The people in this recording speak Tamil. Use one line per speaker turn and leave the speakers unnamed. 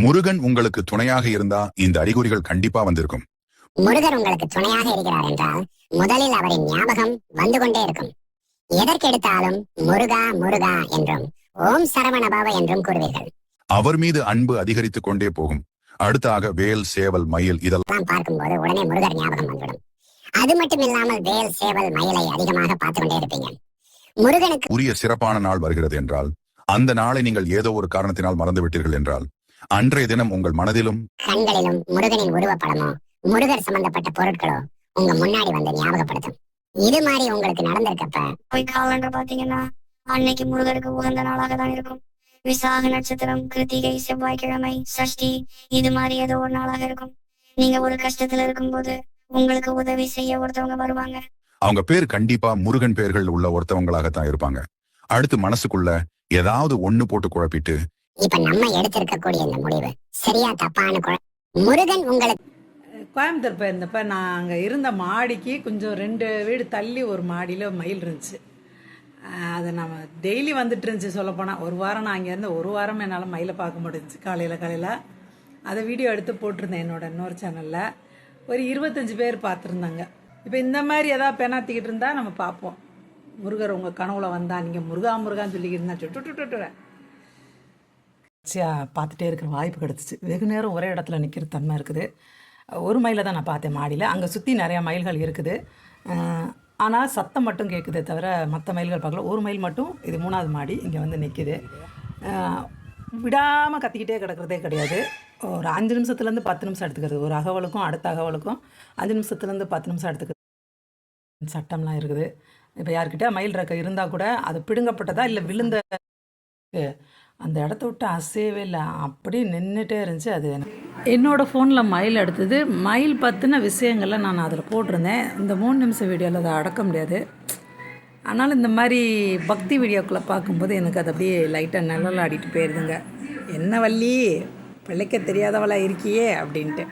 முருகன் உங்களுக்கு துணையாக இருந்தா இந்த அறிகுறிகள் கண்டிப்பா வந்திருக்கும்.
முருகர் உங்களுக்கு துணையாக இருக்கிறார் என்றால் முதலில் அவரின் ஞாபகம் வந்து கொண்டே இருக்கும். எதற்கெடுத்தாலும் முருகா முருகா என்றும் ஓம் சரவணபவ என்றும் கூறுவீர்கள்.
அவர் மீது அன்பு அதிகரித்துக் கொண்டே போகும். அடுத்தாக வேல் சேவல் மயில் இதெல்லாம்
பார்க்கும்போது உடனே முருகர் ஞாபகம் வந்துவிடும். அது மட்டும் இல்லாமல் வேல் சேவல் மயிலை அதிகமாக பார்த்து கொண்டே இருப்பீங்க. முருகனுக்கு
உரிய சிறப்பான நாள் வருகிறது என்றால் அந்த நாளை நீங்கள் ஏதோ ஒரு காரணத்தினால் மறந்து விட்டீர்கள் என்றால் அன்றைய தினம் உங்கள் மனதிலும்
கண்களிலும் முருகனின் உருவப்படமோ முருகர் சம்பந்தப்பட்ட பொருட்களோ உங்க முன்னாடி வந்து ஞாபகப்படுத்தும். இது மாதிரி உங்களுக்கு நடந்திருக்கப்ப
போய் காலண்டர் பாத்தீங்கன்னா அன்னைக்கு முருகருக்கு உகந்த நாளாக தான் இருக்கும். விசாக நட்சத்திரம் கிருத்திகை செவ்வாய்க்கிழமை சஷ்டி இது மாதிரி ஏதோ ஒரு நாளாக இருக்கும். நீங்க ஒரு கஷ்டத்துல இருக்கும்போது உங்களுக்கு உதவி செய்ய ஒருத்தவங்க வருவாங்க.
அவங்க பேர் கண்டிப்பா முருகன் பெயர்கள் உள்ள ஒருத்தவங்களாகத்தான் இருப்பாங்க. அடுத்து மனசுக்குள்ள ஏதாவது ஒண்ணு போட்டு குழப்பிட்டு
இப்ப நம்ம எடுத்திருக்கக்கூடிய இந்த முடிவு. சரியா தப்பான்னு முருகன் உங்களுக்கு
கோயம்புத்தூர் போயிருந்தப்ப நான் அங்கே இருந்த மாடிக்கு கொஞ்சம் ரெண்டு வீடு தள்ளி ஒரு மாடியில் மயில் இருந்துச்சு. அஹ் அதை நம்ம டெய்லி வந்துட்டு இருந்துச்சு சொல்லப்போனால் ஒரு வாரம் நான் அங்கேருந்து ஒரு வாரம் என்னால் மயிலை பார்க்க முடிஞ்சு காலையில் காலையில். அதை வீடியோ எடுத்து போட்டிருந்தேன் என்னோட இன்னொரு சேனலில் ஒரு இருபத்தஞ்சு பேர் பார்த்துருந்தாங்க. இப்போ இந்த மாதிரி எதாவது பெணாத்திக்கிட்டு இருந்தால் நம்ம பார்ப்போம். முருகர் உங்கள் கனவுல வந்தா நீங்கள் முருகா முருகான்னு சொல்லிக்கிட்டு இருந்தா. சுட்டு பார்த்துட்டே இருக்கிற வாய்ப்பு கிடச்சிச்சு. வெகு நேரம் ஒரே இடத்துல நிற்கிற தன்மை இருக்குது. ஒரு மயிலை தான் நான் பார்த்தேன் மாடியில். அங்கே சுற்றி நிறையா மயில்கள் இருக்குது. ஆனால் சத்தம் மட்டும் கேட்குதே தவிர மற்ற மயில்கள் பார்க்கல. ஒரு மயில் மட்டும் இது மூணாவது மாடி இங்கே வந்து நிற்கிது விடாமல் கத்திக்கிட்டே கிடக்கிறதே கிடையாது. ஒரு அஞ்சு நிமிஷத்துலேருந்து பத்து நிமிஷம் எடுத்துக்கிறது. ஒரு அகவலுக்கும் அடுத்த அகவலுக்கும் அஞ்சு நிமிஷத்துலேருந்து பத்து நிமிஷம் எடுத்துக்கிறது சட்டம்லாம் இருக்குது. இப்போ யார்கிட்ட மயில் ரெக்கை இருந்தால் கூட அது பிடுங்கப்பட்டதா இல்லை விழுந்த அந்த இடத்த விட்டு அசையவே இல்லை. அப்படியே நின்றுட்டே இருந்துச்சு அது. என்னோடய ஃபோனில் மயில் எடுத்தது மயில் பற்றின விஷயங்களை நான் அதில் போட்டிருந்தேன். இந்த மூணு நிமிஷம் வீடியோவில் அதை அடக்க முடியாது. ஆனாலும் இந்த மாதிரி பக்தி வீடியோக்களை பார்க்கும்போது எனக்கு அது அப்படியே லைட்டாக நிழல் ஆடிட்டு போயிருதுங்க. என்ன வள்ளி? பிழைக்க தெரியாதவளா இருக்கியே? அப்படின்ட்டு.